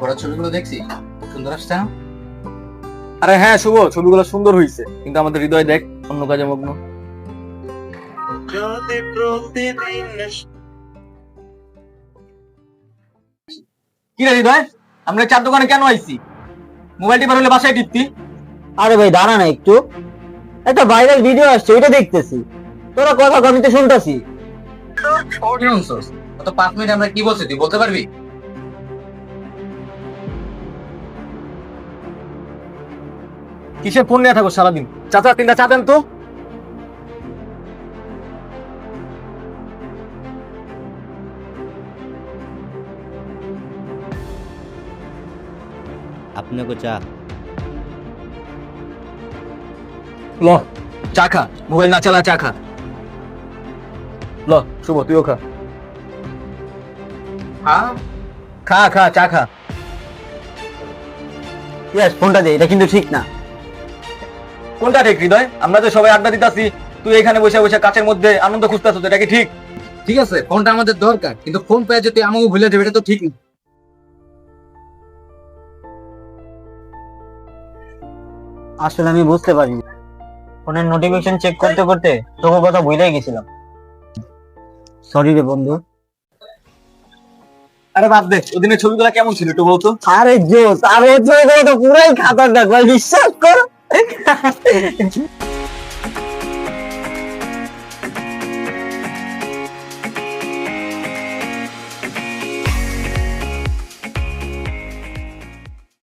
ঘোরার ছবিগুলো দেখছি সুন্দর আসছে না? আরে হ্যাঁ শুভ ছবিগুলো সুন্দর হয়েছে কিন্তু আমাদের হৃদয় দেখ অন্য কাজে মগ্ন। কি রে হৃদয়? আমরা চার দোকানে কেন আইছি? মোবাইলটি বার হলে বাসায় টিপতি। আরে ভাই দাঁড়া না একটু। একটা ভাইরাল ভিডিও আসছে ওইটা দেখতেছি। তোরা কথা আমি তো শুনতেছি? গত পাঁচ মিনিট আমরা কি বলছি তুই বলতে পারবি? কিসের ফোন নিয়ে থাকো সারাদিন? চাচা তিনটা চা দেন তো। আপনাকে চা। ল চা খা। মোবাইল না চালা চা খা। ল শুভ তুইও খা। খা। খা চা খা। ইয়াস ফোনটা দে এটা কিন্তু ঠিক না। কোনটা ঠিক হৃদয়? আমরা তো সবাই আড্ডা দিতাছি তুই এখানে বসে বসে কাছের মধ্যে আনন্দ খুঁজতেছ এটা কি ঠিক? ঠিক আছে ফোনটা আমাদের দরকার কিন্তু ফোন পেয়ে যদি আমাকে ভুলে যাবে এটা তো ঠিক না। আসলে আমি বুঝতে পারিনি। ফোনের নোটিফিকেশন চেক করতে করতে তোকে কথা ভুলেই গেছিলাম। সরি রে বন্ধু। আরে বাদ দে ওদিনের ছবিগুলো কেমন ছিল একটু বলতো? আরে জোস আরে তো পুরাই খাতারনাক ভাই বিশ্বাস কর। Obrigada.